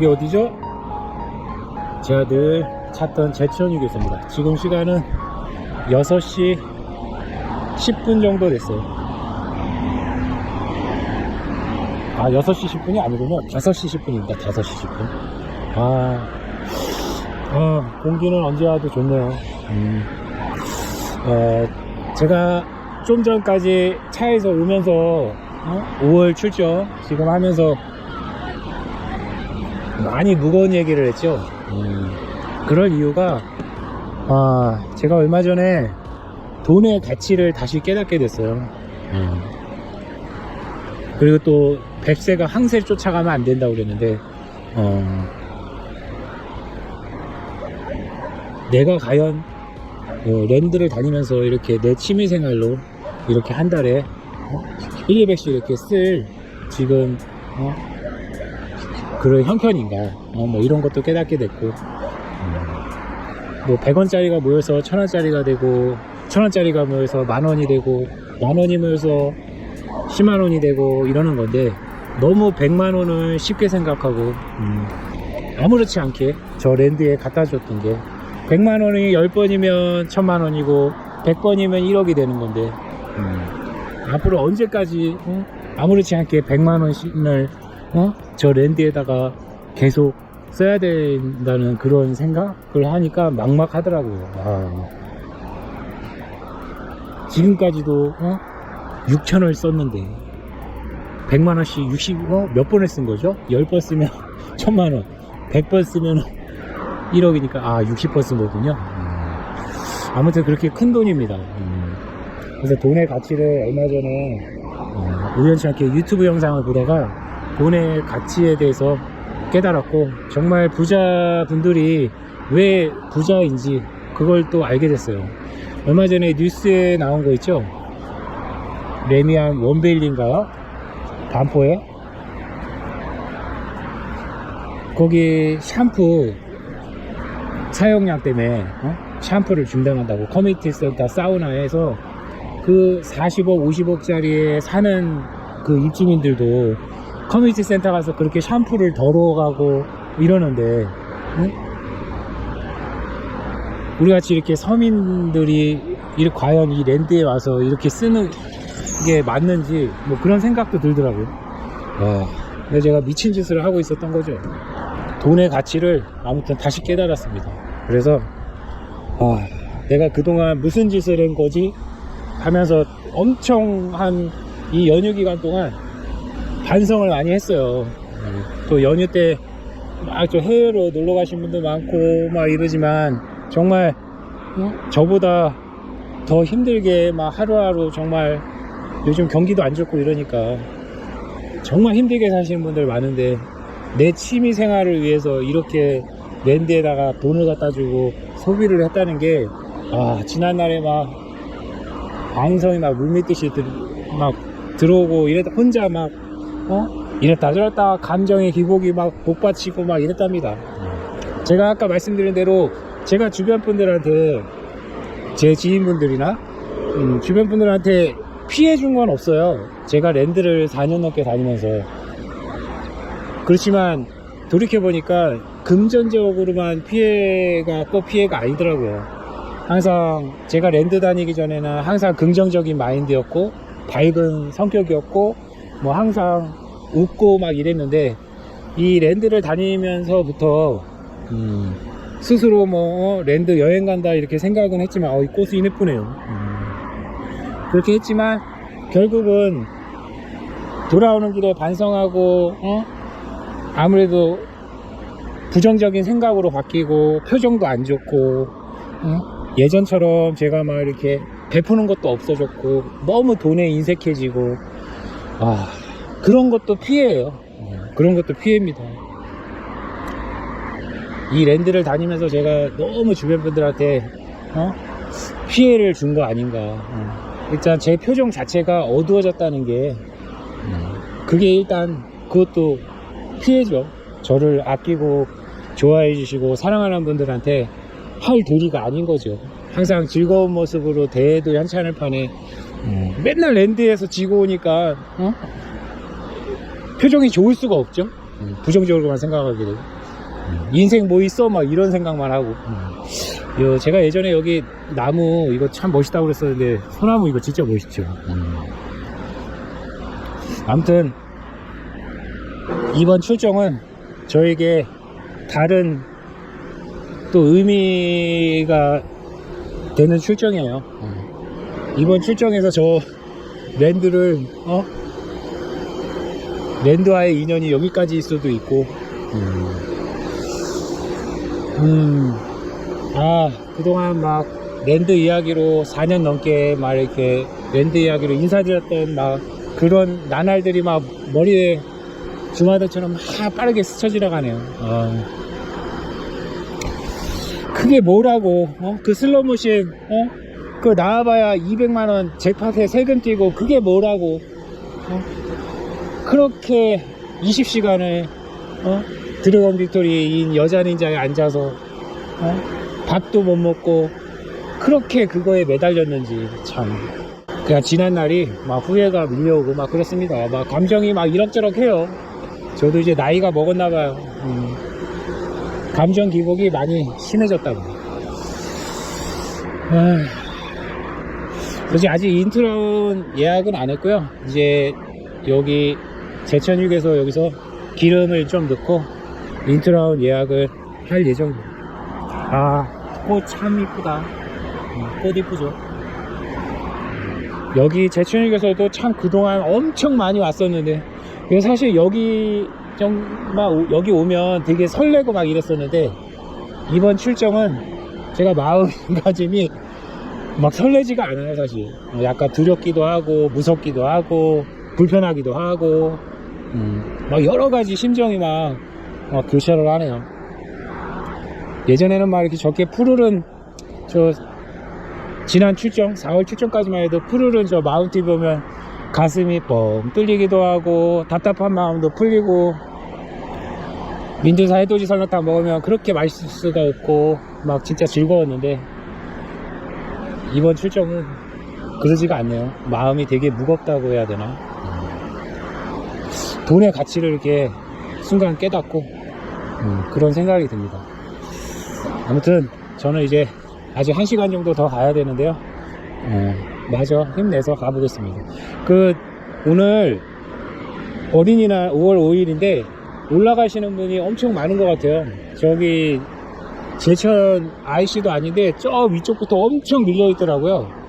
여기 어디죠? 제 아들 찾던 제천유 교수입니다 지금 시간은 6시 10분 정도 됐어요 아 6시 10분이 아니군요 5시 10분입니다 5시 10분 아, 아 공기는 언제 와도 좋네요 음. 어, 제가 좀 전까지 차에서 오면서 어? 5월 출정 지금 하면서 많이 무거운 얘기를 했죠. 음, 그럴 이유가 아, 제가 얼마 전에 돈의 가치를 다시 깨닫게 됐어요. 음. 그리고 또 백세가 항세를 쫓아가면 안 된다고 그랬는데 어, 내가 과연 어, 랜드를 다니면서 이렇게 내 취미생활로 이렇게 한 달에 어? 1, 200씩 이렇게 쓸 지금 어? 그런 형편인가 어, 뭐 이런 것도 깨닫게 됐고 음, 뭐 100원짜리가 모여서 1000원짜리가 되고 1000원짜리가 모여서 만원이 되고 만원이 모여서 10만원이 되고 이러는 건데 너무 100만원을 쉽게 생각하고 음, 아무렇지 않게 저 랜드에 갖다 줬던 게 100만원이 10번이면 1000만원이고 100번이면 1억이 되는 건데 음, 앞으로 언제까지 어? 아무렇지 않게 100만원씩을 어? 저 랜드에다가 계속 써야 된다는 그런 생각을 하니까 막막하더라고요 아. 지금까지도 어? 6천을 썼는데 100만 원씩 60, 어? 몇 번을 쓴 거죠? 10번 쓰면 1000만 원 100번 쓰면 1억이니까 아 60번 쓴 거군요 음. 아무튼 그렇게 큰 돈입니다 음. 그래서 돈의 가치를 얼마 전에 어, 우연치 않게 유튜브 영상을 보다가 돈의 가치에 대해서 깨달았고 정말 부자분들이 왜 부자인지 그걸 또 알게 됐어요 얼마 전에 뉴스에 나온 거 있죠 레미안 원베일리인가요? 반포에 거기 샴푸 사용량 때문에 어? 샴푸를 중단한다고 커뮤니티 센터 사우나에서 그 40억 50억짜리에 사는 그 입주민들도 커뮤니티 센터 가서 그렇게 샴푸를 덜어가고 이러는데 응? 우리 같이 이렇게 서민들이 이렇게 과연 이 랜드에 와서 이렇게 쓰는 게 맞는지 뭐 그런 생각도 들더라고요. 와, 근데 제가 미친 짓을 하고 있었던 거죠. 돈의 가치를 아무튼 다시 깨달았습니다. 그래서 아, 내가 그동안 무슨 짓을 한 거지 하면서 엄청 한 이 연휴 기간 동안 반성을 많이 했어요. 또 연휴 때막저 해외로 놀러 가신 분도 많고 막 이러지만 정말 어? 저보다 더 힘들게 막 하루하루 정말 요즘 경기도 안 좋고 이러니까 정말 힘들게 사시는 분들 많은데 내 취미 생활을 위해서 이렇게 랜드에다가 돈을 갖다 주고 소비를 했다는 게 아, 지난날에 막 방송이 막 물밀듯이 들, 막 들어오고 이랬다 혼자 막 어? 이랬다 저랬다 감정의 기복이 막 복받치고 막 이랬답니다. 제가 아까 말씀드린 대로 제가 주변 분들한테 제 지인분들이나 음, 주변 분들한테 피해 준 건 없어요. 제가 랜드를 4년 넘게 다니면서. 그렇지만 돌이켜보니까 금전적으로만 피해가 꼭 피해가 아니더라고요. 항상 제가 랜드 다니기 전에는 항상 긍정적인 마인드였고 밝은 성격이었고 뭐 항상 웃고 막 이랬는데 이 랜드를 다니면서부터 음, 스스로 뭐 어, 랜드 여행 간다 이렇게 생각은 했지만 어, 이 꽃이 예쁘네요 음, 그렇게 했지만 결국은 돌아오는 길에 반성하고 어? 아무래도 부정적인 생각으로 바뀌고 표정도 안 좋고 어? 예전처럼 제가 막 이렇게 베푸는 것도 없어졌고 너무 돈에 인색해지고 아 그런 것도 피해예요 어, 그런 것도 피해입니다 이 랜드를 다니면서 제가 너무 주변 분들한테 어? 피해를 준 거 아닌가 어. 일단 제 표정 자체가 어두워졌다는 게 음, 그게 일단 그것도 피해죠 저를 아끼고 좋아해 주시고 사랑하는 분들한테 할 도리가 아닌 거죠 항상 즐거운 모습으로 대해도 현찮을 판에 음, 맨날 랜드에서 지고 오니까 어? 표정이 좋을 수가 없죠. 음, 부정적으로만 생각하게 되고 음, 인생 뭐 있어? 막 이런 생각만 하고. 음. 요, 제가 예전에 여기 나무 이거 참 멋있다고 그랬었는데 소나무 이거 진짜 멋있죠. 음. 아무튼 이번 출정은 저에게 다른 또 의미가 되는 출정이에요. 이번 출정에서 저 랜드를 어 랜드와의 인연이 여기까지일 수도 있고 음, 아 그동안 막 랜드 이야기로 4년 넘게 막 이렇게 랜드 이야기로 인사드렸던 막 그런 나날들이 막 머리에 주마등처럼 막 빠르게 스쳐 지나가네요 어. 그게 뭐라고 어? 그 슬로모션 어? 그 나와봐야 200만원 잭팟에 세금 띄고 그게 뭐라고 어? 그렇게 20시간을 어? 드래곤 빅토리인 여자 닌자에 앉아서 어? 밥도 못 먹고 그렇게 그거에 매달렸는지 참 그냥 지난 날이 막 후회가 밀려오고 막 그렇습니다 막 감정이 막 이럭저럭 해요 저도 이제 나이가 먹었나 봐요 음. 감정 기복이 많이 심해졌다고 아직 인트로는 예약은 안 했고요. 이제 여기 제천육에서 여기서 기름을 좀 넣고 인트라운 예약을 할 예정입니다. 아, 꽃 참 이쁘다. 음, 꽃 이쁘죠. 여기 제천육에서도 참 그동안 엄청 많이 왔었는데 사실 여기 정말 여기 오면 되게 설레고 막 이랬었는데 이번 출정은 제가 마음가짐이 막 설레지가 않아요 사실 어, 약간 두렵기도 하고 무섭기도 하고 불편하기도 하고 음, 막 여러 가지 심정이 막, 막 교차를 하네요 예전에는 막 이렇게 저렇게 푸르른 저 지난 출정 4월 출정까지만 해도 푸르른 저 마운트 보면 가슴이 뻥 뚫리기도 하고 답답한 마음도 풀리고 민두사 해돋이 설렁탕 먹으면 그렇게 맛있을 수가 없고 막 진짜 즐거웠는데 이번 출정은 그러지가 않네요. 마음이 되게 무겁다고 해야 되나? 돈의 가치를 이렇게 순간 깨닫고 음, 그런 생각이 듭니다. 아무튼 저는 이제 아직 한 시간 정도 더 가야 되는데요. 어, 마저 힘내서 가보겠습니다. 그 오늘 어린이날 5월 5일인데 올라가시는 분이 엄청 많은 것 같아요. 저기 제천 IC도 아닌데 저 위쪽부터 엄청 밀려 있더라고요. 그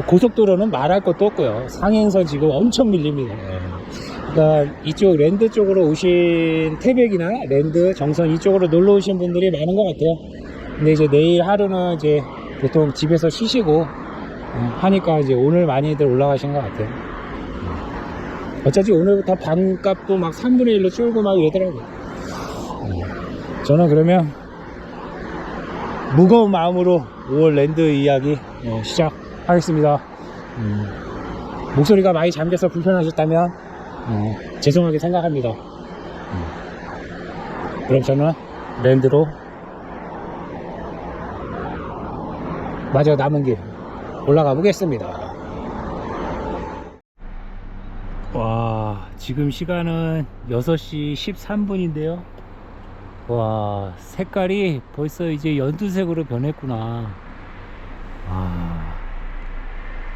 고속도로는 말할 것도 없고요. 상행선 지금 엄청 밀립니다. 예. 그러니까 이쪽 랜드 쪽으로 오신 태백이나 랜드 정선 이쪽으로 놀러 오신 분들이 많은 것 같아요. 근데 이제 내일 하루는 이제 보통 집에서 쉬시고 어, 하니까 이제 오늘 많이들 올라가신 것 같아요. 어차피 오늘부터 반값도 막 3분의 1로 줄고 막 이러더라고요. 저는 그러면 무거운 마음으로 5월 랜드 이야기 어, 시작 하겠습니다. 음, 목소리가 많이 잠겨서 불편하셨다면 어, 죄송하게 생각합니다. 음, 그럼 저는 랜드로 마저 남은 길 올라가 보겠습니다. 와, 지금 시간은 6시 13분인데요. 와 색깔이 벌써 이제 연두색으로 변했구나 와,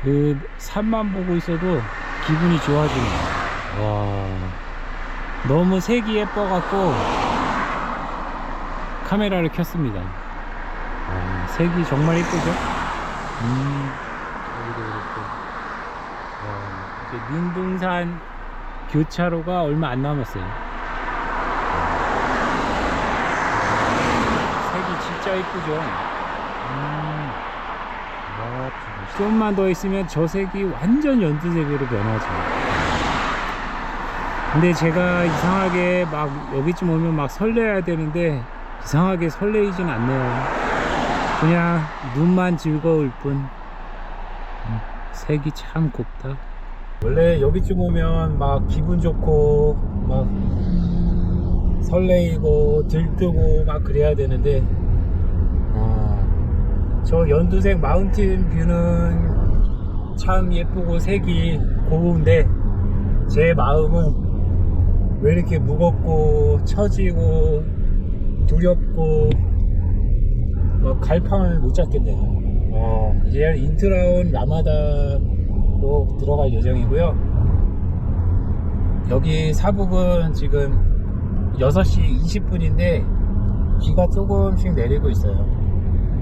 그 산만 보고 있어도 기분이 좋아지네 와 너무 색이 예뻐 갖고 카메라를 켰습니다. 와, 색이 정말 예쁘죠? 음. 여기도 그렇고 와, 이제 민둥산 교차로가 얼마 안 남았어요. 색이 진짜 이쁘죠. 음, 와, 좀만 더 있으면 저 색이 완전 연두색으로 변하죠. 근데 제가 이상하게 막 여기쯤 오면 막 설레야 되는데 이상하게 설레이진 않네요. 그냥 눈만 즐거울 뿐. 음, 색이 참 곱다. 원래 여기쯤 오면 막 기분 좋고 막 설레이고 들뜨고 막 그래야 되는데 아, 저 연두색 마운틴 뷰는 참 예쁘고 색이 고운데 제 마음은 왜 이렇게 무겁고 처지고 두렵고 뭐 갈팡을 못 잡겠네요. 어, 이제 인트라운 라마다로 들어갈 예정이고요. 여기 사북은 지금 6시 20분인데 비가 조금씩 내리고 있어요.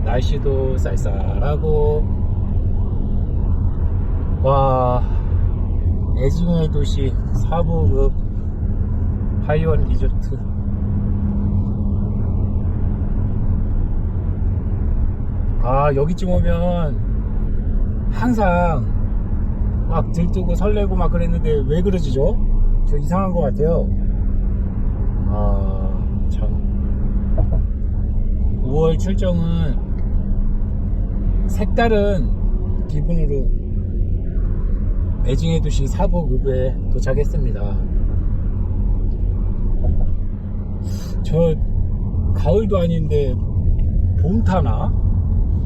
날씨도 쌀쌀하고. 와 애증의 도시 사부급 하이원 리조트. 아 여기쯤 오면 항상 막 들뜨고 설레고 막 그랬는데 왜 그러지죠? 저 이상한 것 같아요. 아참. 5월 출정은 색다른 기분으로 애징의 도시 사부급에 도착했습니다. 저 가을도 아닌데 봄 타나?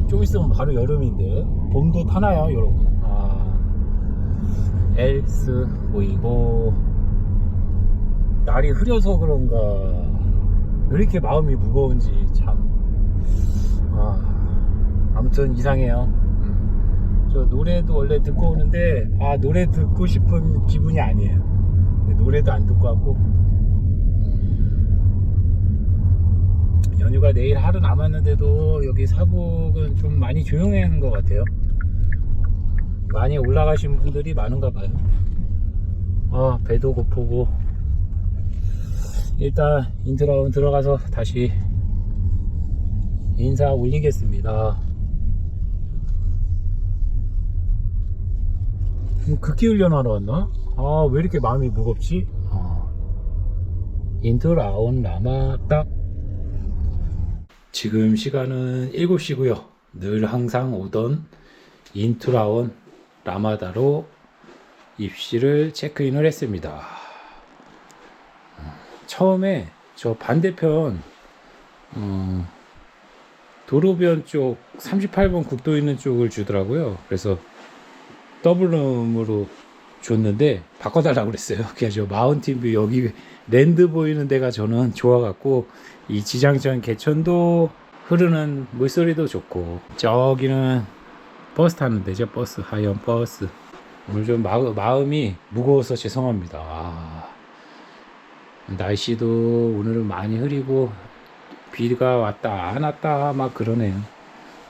좀 있으면 바로 여름인데 봄도 타나요, 여러분? 아, 엘스 보이고 날이 흐려서 그런가 왜 이렇게 마음이 무거운지 참 아, 아무튼 이상해요. 음. 저 노래도 원래 듣고 오는데 아 노래 듣고 싶은 기분이 아니에요. 노래도 안 듣고 왔고 음. 연휴가 내일 하루 남았는데도 여기 사북은 좀 많이 조용한 것 같아요. 많이 올라가신 분들이 많은가 봐요. 아 배도 고프고 일단 인트라운 들어가서 다시 인사 올리겠습니다. 극기 훈련하러 왔나? 아, 왜 이렇게 마음이 무겁지? 아. 인트라운 라마딱. 지금 시간은 7시고요. 늘 항상 오던 인트라온 라마다로 입시를 체크인을 했습니다. 처음에 저 반대편 음, 도로변 쪽 38번 국도 있는 쪽을 주더라고요. 그래서 더블룸으로 줬는데 바꿔달라고 그랬어요. 그래서 마운틴뷰 여기 랜드 보이는 데가 저는 좋아갖고 이 지장전 개천도 흐르는 물소리도 좋고 저기는 버스 타는 데죠. 버스 하이언 버스. 오늘 좀 마, 마음 이 무거워서 죄송합니다. 아, 날씨도 오늘은 많이 흐리고 비가 왔다 안 왔다 막 그러네요.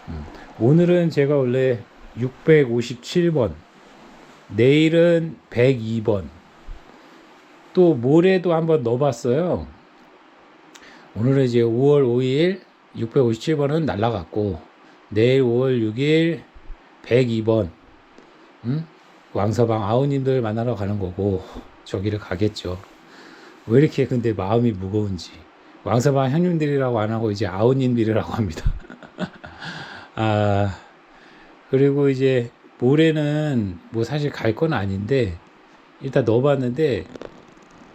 음. 오늘은 제가 원래 657번, 내일은 102번, 또 모레도 한번 넣어봤어요. 오늘은 이제 5월 5일 657번은 날라갔고 내일 5월 6일 102번 음? 왕서방 아우님들 만나러 가는 거고 저기를 가겠죠. 왜 이렇게 근데 마음이 무거운지. 왕서방 형님들이라고 안 하고 이제 아우님들이라고 합니다. 아, 그리고 이제 모레는 뭐 사실 갈 건 아닌데 일단 넣어봤는데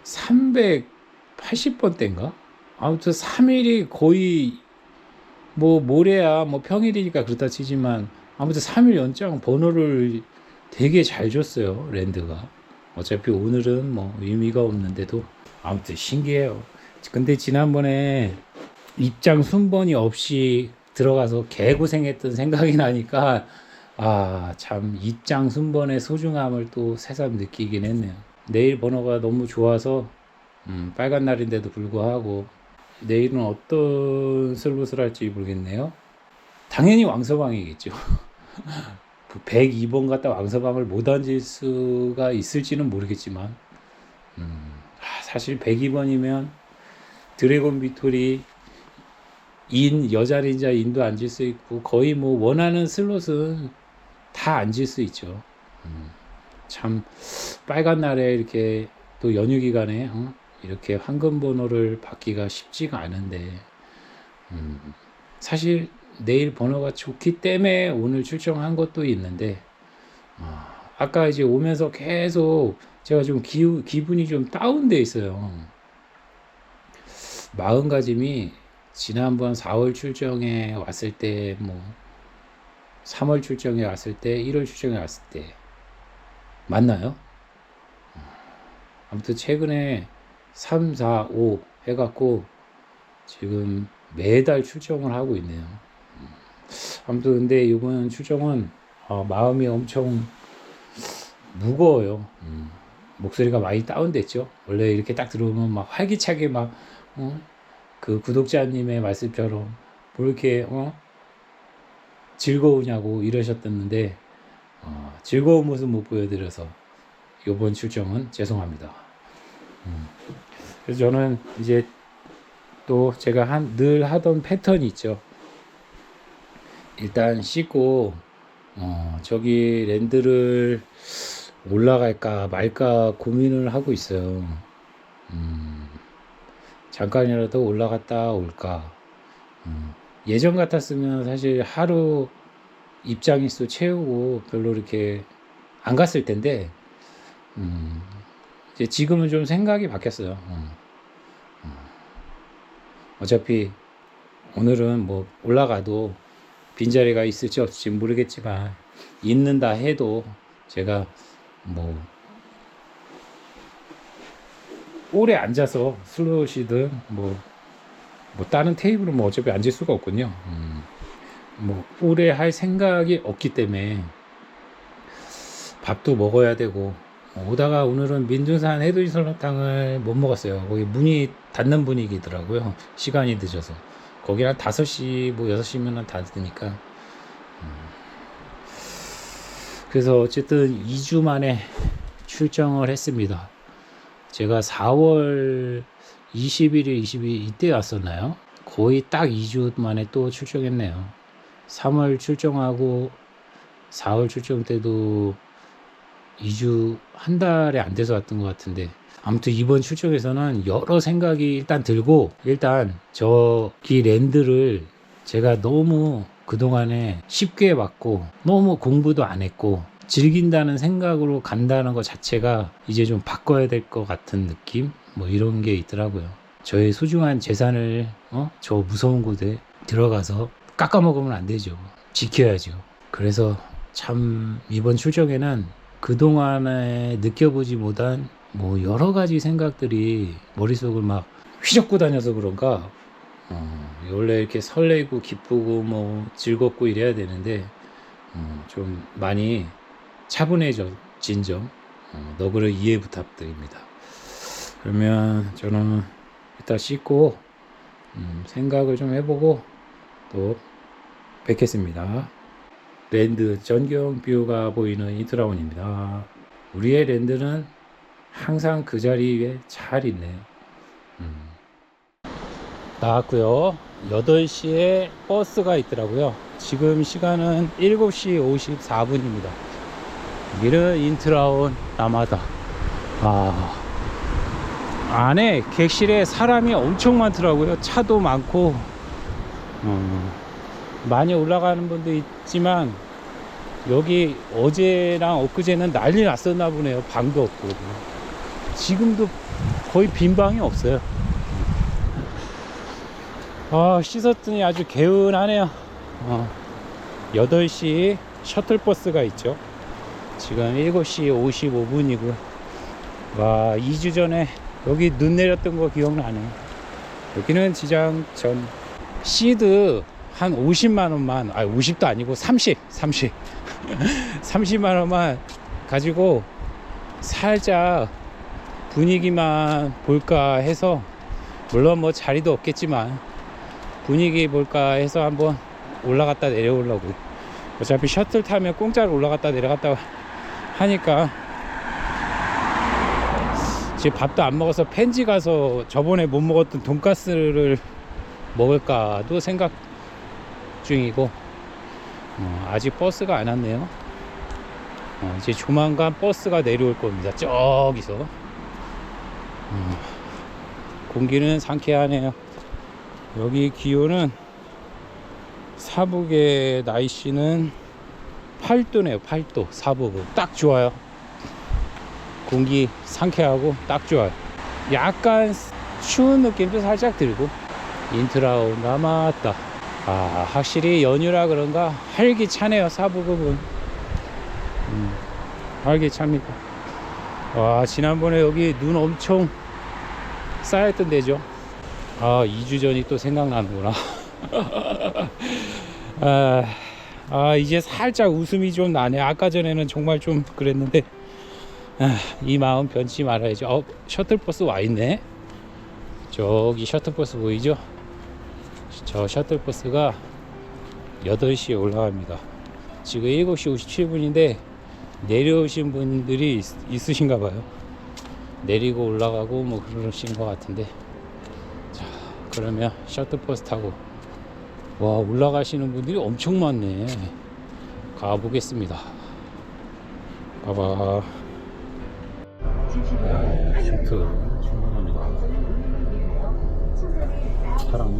380번 대인가? 아무튼 3일이 거의 뭐 모레야 뭐 평일이니까 그렇다 치지만 아무튼 3일 연장 번호를 되게 잘 줬어요 랜드가. 어차피 오늘은 뭐 의미가 없는데도. 아무튼 신기해요. 근데 지난번에 입장 순번이 없이 들어가서 개고생했던 생각이 나니까 아 참 입장 순번의 소중함을 또 새삼 느끼긴 했네요. 내일 번호가 너무 좋아서 음, 빨간 날인데도 불구하고 내일은 어떤 슬롯을 할지 모르겠네요. 당연히 왕서방이겠죠. 102번 갖다 왕서방을 못 앉을 수가 있을지는 모르겠지만 음, 아, 사실 102번이면 드래곤 비토리 인 여자 닌자 인도 앉을 수 있고 거의 뭐 원하는 슬롯은 다 앉을 수 있죠. 음, 참 빨간 날에 이렇게 또 연휴 기간에 어? 이렇게 황금 번호를 받기가 쉽지가 않은데 음, 사실 내일 번호가 좋기 때문에 오늘 출정한 것도 있는데 어, 아까 이제 오면서 계속 제가 좀 기, 기분이 좀 다운돼 있어요. 마음가짐이 지난번 4월 출정에 왔을 때, 뭐, 3월 출정에 왔을 때, 1월 출정에 왔을 때, 맞나요? 아무튼 최근에 3, 4, 5 해갖고 지금 매달 출정을 하고 있네요. 음. 아무튼 근데 이번 출정은 어, 마음이 엄청 무거워요. 음. 목소리가 많이 다운됐죠. 원래 이렇게 딱 들어오면 막 활기차게 막, 어? 그 구독자님의 말씀처럼 뭐 이렇게, 어? 즐거우냐고 이러셨었는데, 어, 즐거운 모습 못 보여드려서 이번 출정은 죄송합니다. 음. 그래서 저는 이제 또 제가 한, 늘 하던 패턴이 있죠. 일단 씻고, 어, 저기 랜드를 올라갈까 말까 고민을 하고 있어요. 음, 잠깐이라도 올라갔다 올까. 음, 예전 같았으면 사실 하루 입장일수 채우고 별로 이렇게 안 갔을 텐데, 음, 이제 지금은 좀 생각이 바뀌었어요. 음, 음. 어차피 오늘은 뭐 올라가도 빈자리가 있을지 없을지 모르겠지만, 있는다 해도 제가 뭐 오래 앉아서 슬롯이든 뭐, 뭐 다른 테이블은 뭐 어차피 앉을 수가 없군요. 음, 뭐 오래 할 생각이 없기 때문에 밥도 먹어야 되고 오다가 오늘은 민중산 해돋이 설렁탕을 못 먹었어요. 거기 문이 닫는 분위기더라고요. 시간이 늦어서. 거기 한 5시, 뭐 6시면 닫으니까. 음. 그래서 어쨌든 2주 만에 출정을 했습니다. 제가 4월 21일, 22일 이때 왔었나요? 거의 딱 2주 만에 또 출정했네요. 3월 출정하고 4월 출정 때도 2주 한 달에 안 돼서 왔던 것 같은데 아무튼 이번 출정에서는 여러 생각이 일단 들고 일단 저기 랜드를 제가 너무 그동안에 쉽게 봤고 너무 공부도 안 했고 즐긴다는 생각으로 간다는 것 자체가 이제 좀 바꿔야 될 것 같은 느낌 뭐 이런 게 있더라고요 저의 소중한 재산을 어? 저 무서운 곳에 들어가서 깎아먹으면 안 되죠 지켜야죠 그래서 참 이번 출정에는 그동안에 느껴보지 못한 뭐 여러 가지 생각들이 머릿속을 막 휘젓고 다녀서 그런가 어, 원래 이렇게 설레고 기쁘고 뭐 즐겁고 이래야 되는데 어, 좀 많이 차분해진 점 어, 너그러 이해 부탁드립니다. 그러면 저는 이따 씻고 음, 생각을 좀 해보고 또 뵙겠습니다. 랜드 전경 뷰가 보이는 이트라운입니다. 우리의 랜드는 항상 그 자리에 잘 있네요. 음. 나왔고요. 8시에 버스가 있더라고요. 지금 시간은 7시 54분입니다. 여기는 인트라운 라마다. 아, 안에 객실에 사람이 엄청 많더라고요. 차도 많고, 어, 많이 올라가는 분도 있지만, 여기 어제랑 엊그제는 난리 났었나 보네요. 방도 없고. 지금도 거의 빈 방이 없어요. 아, 씻었더니 아주 개운하네요. 어, 8시 셔틀버스가 있죠. 지금 7시 55분이고. 와, 2주 전에 여기 눈 내렸던 거 기억나네. 여기는 지장전 시드 한 50만 원만, 아, 50도 아니고 30, 30. 30만 원만 가지고 살짝 분위기만 볼까 해서 물론 뭐 자리도 없겠지만 분위기 볼까 해서 한번 올라갔다 내려오려고 어차피 셔틀 타면 공짜로 올라갔다 내려갔다 하니까 지금 밥도 안 먹어서 펜지 가서 저번에 못 먹었던 돈가스를 먹을까도 생각 중이고 어, 아직 버스가 안 왔네요. 어, 이제 조만간 버스가 내려올 겁니다. 저기서. 어, 공기는 상쾌하네요. 여기 기온은 사북의 날씨는 8도네요 8도. 사북은. 딱 좋아요 공기 상쾌하고 딱 좋아요. 약간 추운 느낌도 살짝 들고. 인트라운 남았다. 아 확실히 연휴라 그런가? 활기차네요 사부급은. 음, 활기찹니다. 와 지난번에 여기 눈 엄청 쌓였던 데죠? 아 2주 전이 또 생각나는구나. 아, 아 이제 살짝 웃음이 좀 나네. 아까 전에는 정말 좀 그랬는데. 아, 이 마음 변치 말아야죠. 어 셔틀버스 와 있네. 저기 셔틀버스 보이죠? 저 셔틀버스가 8시에 올라갑니다. 지금 7시 57분인데 내려오신 분들이 있, 있으신가 봐요. 내리고 올라가고 뭐 그러신 것 같은데. 자 그러면 셔틀버스 타고. 와 올라가시는 분들이 엄청 많네. 가보겠습니다. 봐봐 셔틀 출발합니다. 사람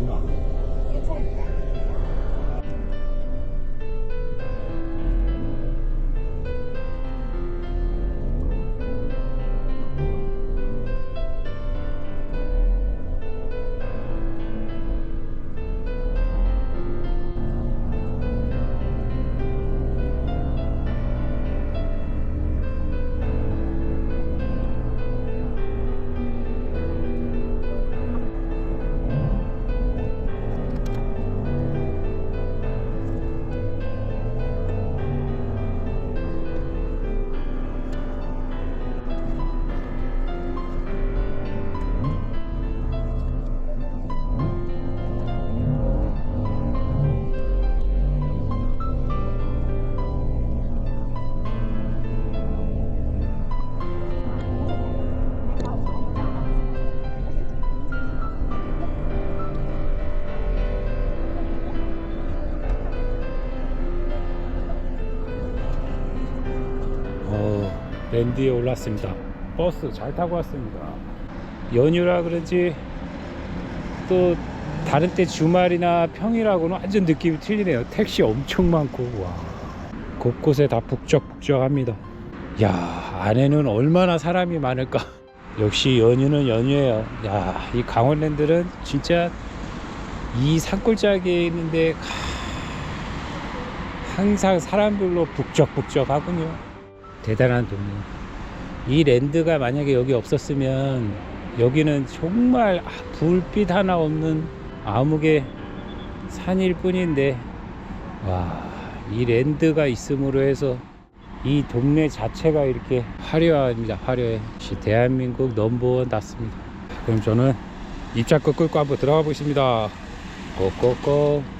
랜드에 올랐습니다. 버스 잘 타고 왔습니다. 연휴라 그런지 또 다른 때 주말이나 평일하고는 완전 느낌이 틀리네요. 택시 엄청 많고 와 곳곳에 다 북적북적합니다. 야 안에는 얼마나 사람이 많을까. 역시 연휴는 연휴예요. 야 이 강원랜드는 진짜 이 산골짜기에 있는데 하, 항상 사람들로 북적북적하군요. 대단한 동네. 이 랜드가 만약에 여기 없었으면 여기는 정말 아, 불빛 하나 없는 암흑의 산일 뿐인데 와, 이 랜드가 있음으로 해서 이 동네 자체가 이렇게 화려합니다. 화려해. 대한민국 넘버원 닿습니다. 그럼 저는 입장권 끌고 한번 들어가 보겠습니다. 고고고.